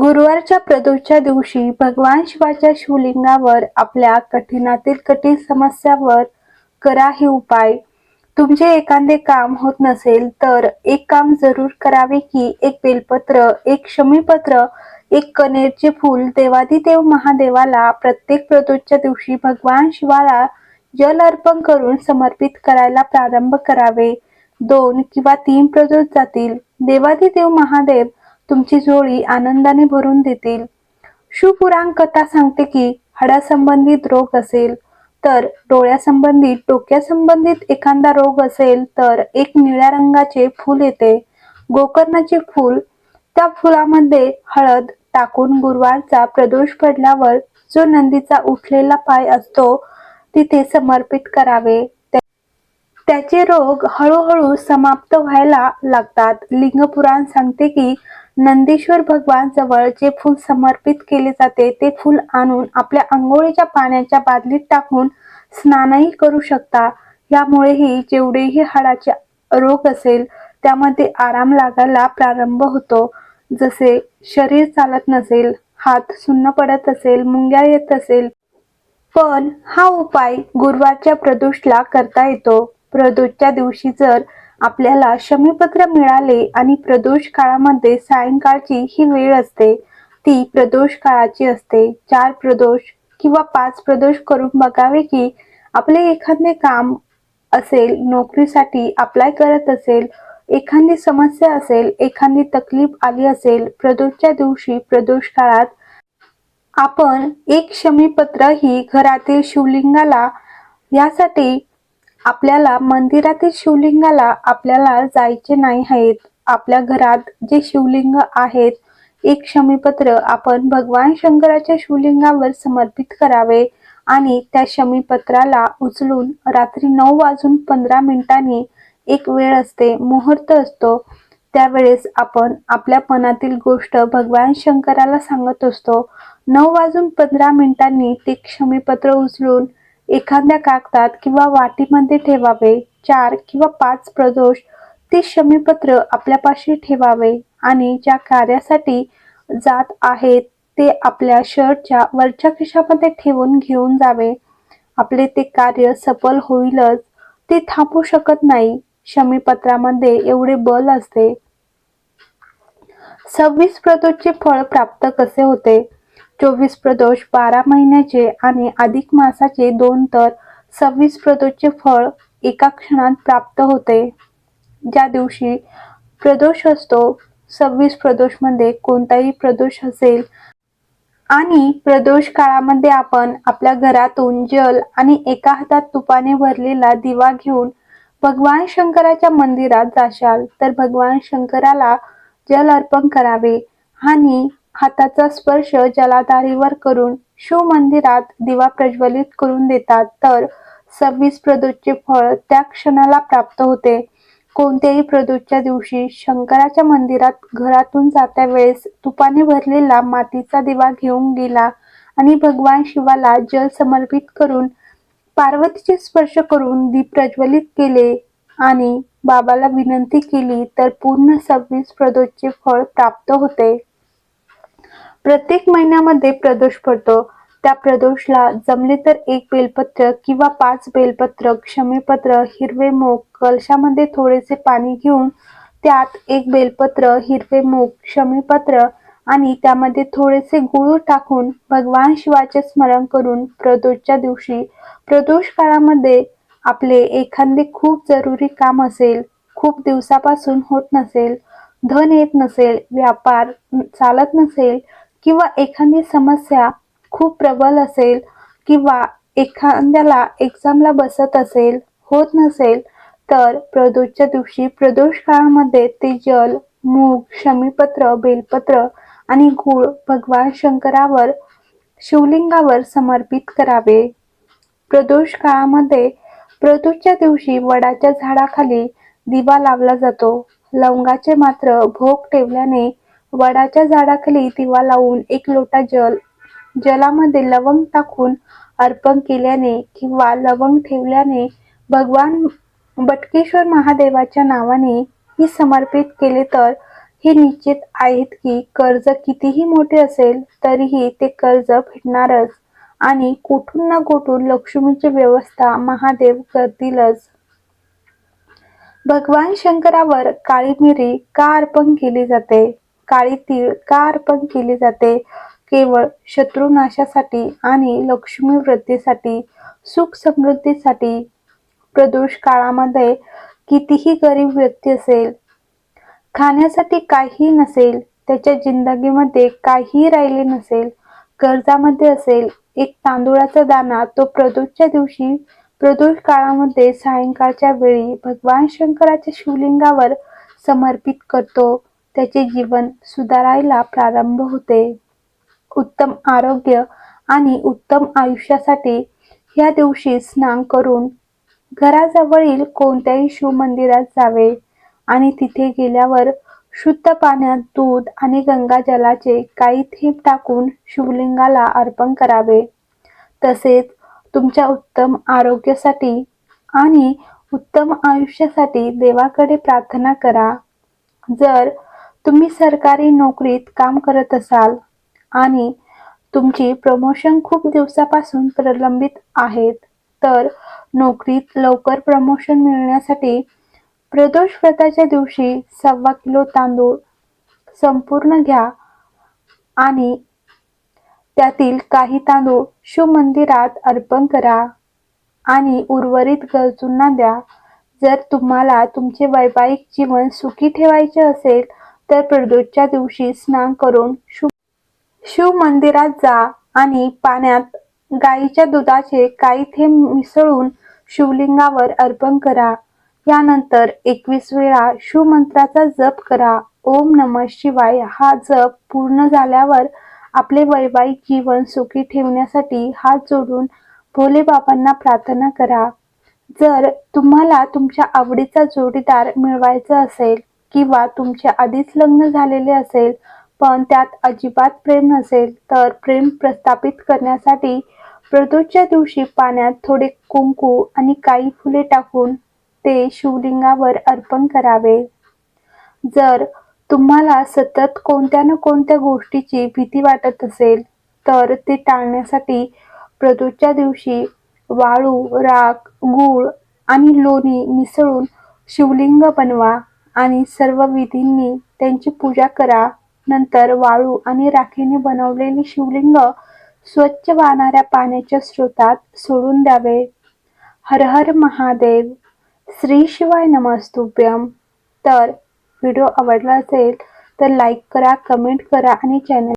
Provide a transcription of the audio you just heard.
गुरुवारच्या प्रदोषच्या दिवशी भगवान शिवाच्या शिवलिंगावर आपल्या कठीणातील कठीण समस्यावर करा हे उपाय. तुमचे एखादे काम होत नसेल तर एक काम जरूर करावे की एक बेलपत्र एक शमीपत्र एक कनेरचे फूल देवादिदेव महादेवाला प्रत्येक प्रदोषच्या दिवशी भगवान शिवाला जल अर्पण करून समर्पित करायला प्रारंभ करावे. दोन किंवा तीन प्रदोष जातील. देवादिदेव महादेव तुमची जोडी आनंदाने भरून देतील. शिवपुराण कथा सांगते की हाडासंबंधित रोग असेल तर डोळ्यासंबंधित डोक्यासंबंधित एखादा रोग असेल तर एक निळ्या रंगाचे फूल येते. गोकर्णाचे फूल त्या फुलामध्ये हळद टाकून गुरुवारचा प्रदोष पडल्यावर जो नंदीचा उठलेला पाय असतो तिथे समर्पित करावे. त्याचे रोग हळूहळू समाप्त व्हायला लागतात. लिंगपुराण सांगते की नंदीश्वर भगवान जवळ जे फूल समर्पित केले जाते ते फूल आणून आपल्या आंघोळीच्या पाण्याच्या बादलीत टाकून स्नानही करू शकता. यामुळेही जेवढेही हाडाचे रोग असेल त्यामध्ये आराम लागायला प्रारंभ होतो. जसे शरीर चालत नसेल हात सुन्न पडत असेल मुंग्या येत असेल. पण हा उपाय गुरुवारच्या प्रदोषला करता येतो. प्रदोषच्या दिवशी जर आपल्याला शमीपत्र मिळाले आणि प्रदोष काळामध्ये सायंकाळची ही वेळ असते. ती प्रदोष काळाची असते. चार प्रदोष किंवा पाच प्रदोष करून बघावे की आपले एखादे काम असेल नोकरीसाठी अप्लाय करत असेल एखादी समस्या असेल एखादी तकलीफ आली असेल प्रदोषच्या दिवशी प्रदोष काळात आपण एक शमीपत्र ही घरातील शिवलिंगाला यासाठी आपल्याला मंदिरातील शिवलिंगाला आपल्याला जायचे नाही आहेत. आपल्या घरात जे शिवलिंग आहेत एक शमीपत्र आपण भगवान शंकराच्या शिवलिंगावर समर्पित करावे आणि त्या शमीपत्राला उचलून रात्री नऊ वाजून पंधरा मिनिटांनी एक वेळ असते मुहूर्त असतो. त्यावेळेस आपण आपल्या मनातील गोष्ट भगवान शंकराला सांगत असतो. नऊ वाजून पंधरा मिनिटांनी ते क्षमीपत्र उचलून एखाद्या कागदात किंवा वाटीमध्ये ठेवावे. चार किंवा पाच प्रदोष ते शमीपत्र आपल्यापाशी ठेवावे आणि ज्या कार्यासाठी जात आहेत ते आपल्या शर्टच्या वरच्या खिशामध्ये ठेवून घेऊन जावे. आपले ते कार्य सफल होईलच ते थांबू शकत नाही. शमीपत्रामध्ये एवढे बल असते. सव्वीस प्रदोषचे फळ प्राप्त कसे होते? चोवीस प्रदोष बारा महिन्याचे आणि अधिक मासाचे दोन तर सव्वीस प्रदोषचे फळ एका क्षणात प्राप्त होते. ज्या दिवशी प्रदोष असतो सव्वीस प्रदोषमध्ये कोणताही प्रदोष असेल आणि प्रदोष काळामध्ये आपण आपल्या घरातून जल आणि एका हातात तुपाने भरलेला दिवा घेऊन भगवान शंकराच्या मंदिरात जाशाल. तर भगवान शंकराला जल अर्पण करावे आणि हाताचा स्पर्श जलाधारीवर करून शिव मंदिरात दिवा प्रज्वलित करून देतात तर सव्वीस प्रदोषचे फळ त्या क्षणाला प्राप्त होते. कोणत्याही प्रदोषच्या दिवशी शंकराच्या मंदिरात घरातून जात्या वेळेस तुपाने भरलेला मातीचा दिवा घेऊन गेला आणि भगवान शिवाला जल समर्पित करून पार्वतीचे स्पर्श करून दीप प्रज्वलित केले आणि बाबाला विनंती केली तर पूर्ण सव्वीस प्रदोषचे फळ प्राप्त होते. प्रत्येक महिन्यामध्ये प्रदोष पडतो. त्या प्रदोषला जमले तर एक बेलपत्र किंवा पाच बेलपत्र क्षमीपत्र हिरवे मोग कलशामध्ये थोडेसे पाणी घेऊन त्यात एक बेलपत्र हिरवे मोग क्षमीपत्र आणि त्यामध्ये थोडेसे गुळ टाकून भगवान शिवाचे स्मरण करून प्रदोषच्या दिवशी प्रदोष काळामध्ये आपले एखादे खूप जरुरी काम असेल खूप दिवसापासून होत नसेल धन येत नसेल व्यापार चालत नसेल किंवा एखादी समस्या खूप प्रबल असेल किंवा एखाद्याला एक्झामला बसत असेल होत नसेल तर प्रदोषच्या दिवशी प्रदोष काळामध्ये ते जल मूग शमीपत्र बेलपत्र आणि गूळ भगवान शंकरावर शिवलिंगावर समर्पित करावे. प्रदोष काळामध्ये प्रदोषच्या दिवशी वडाच्या झाडाखाली दिवा लावला जातो. लवंगाचे मात्र भोग ठेवल्याने वडाच्या झाडाखाली दिवा लावून एक लोटा जल जलामध्ये लवंग टाकून अर्पण केल्याने किंवा लवंग ठेवल्याने भगवान बटकेश्वर महादेवाच्या नावाने ही समर्पित केले तर हे निश्चित आहेत की कर्ज कितीही मोठे असेल तरीही ते कर्ज फेडणारच आणि कुठून ना कुठून लक्ष्मीची व्यवस्था महादेव करतीलच. भगवान शंकरावर काळी मिरी का अर्पण केली जाते? काळी तीळ पण केली जाते? केवळ शत्रुनाशासाठी आणि लक्ष्मी वृद्धीसाठी, सुख समृद्धीसाठी. प्रदोष काळामध्ये कितीही गरीब व्यक्ती असेल, खाण्यासाठी काहीही नसेल, त्याच्या जिंदगीमध्ये काहीही राहिले नसेल, कर्जामध्ये असेल, एक तांदुळाचा दाना तो प्रदोषच्या दिवशी प्रदोष काळामध्ये सायंकाळच्या वेळी भगवान शंकराच्या शिवलिंगावर समर्पित करतो, त्याचे जीवन सुधारायला प्रारंभ होते. उत्तम आरोग्य आणि उत्तम आयुष्यासाठी ह्या दिवशी स्नान करून घराजवळील कोणत्याही शिवमंदिरात जावे आणि तिथे गेल्यावर शुद्ध पाण्यात दूध आणि गंगाजलाचे काही थेंब टाकून शिवलिंगाला अर्पण करावे. तसेच तुमच्या उत्तम आरोग्यासाठी आणि उत्तम आयुष्यासाठी देवाकडे प्रार्थना करा. जर तुम्ही सरकारी नोकरीत काम करत असाल आणि तुमची प्रमोशन खूप दिवसापासून प्रलंबित आहेत, तर नोकरीत लवकर प्रमोशन मिळण्यासाठी प्रदोष व्रताच्या दिवशी सव्वा किलो तांदूळ संपूर्ण घ्या आणि त्यातील काही तांदूळ शिवमंदिरात अर्पण करा आणि उर्वरित गरजूंना द्या. जर तुम्हाला तुमचे वैवाहिक जीवन सुखी ठेवायचे असेल तर प्रदोषच्या दिवशी स्नान करून शु शिव मंदिरात जा आणि पाण्यात गाईच्या दुधाचे काही थेंब मिसळून शिवलिंगावर अर्पण करा. यानंतर एकवीस वेळा शिवमंत्राचा जप करा. ओम नमः शिवाय हा जप पूर्ण झाल्यावर आपले वैवाहिक जीवन सुखी ठेवण्यासाठी हात जोडून भोलेबाबांना प्रार्थना करा. जर तुम्हाला तुमच्या आवडीचा जोडीदार मिळवायचा असेल किंवा तुमचे आधीच लग्न झालेले असेल पण त्यात अजिबात प्रेम नसेल, तर प्रेम प्रस्थापित करण्यासाठी प्रदोषच्या दिवशी पाण्यात थोडे कुंकू आणि काही फुले टाकून ते शिवलिंगावर अर्पण करावे. जर तुम्हाला सतत कोणत्या ना कोणत्या गोष्टीची भीती वाटत असेल, तर ते टाळण्यासाठी प्रदोषच्या दिवशी वाळू, राख, गूळ आणि लोणी मिसळून शिवलिंग बनवा आणि सर्व विधींनी त्यांची पूजा करा. नंतर वाळू आणि राखेने बनवलेले शिवलिंग स्वच्छ वाहणाऱ्या पाण्याच्या स्रोतात सोडून द्यावे. हर हर महादेव! श्री शिवाय नमस्तुभ्यम तर व्हिडिओ आवडला असेल तर लाईक करा, कमेंट करा आणि चॅनल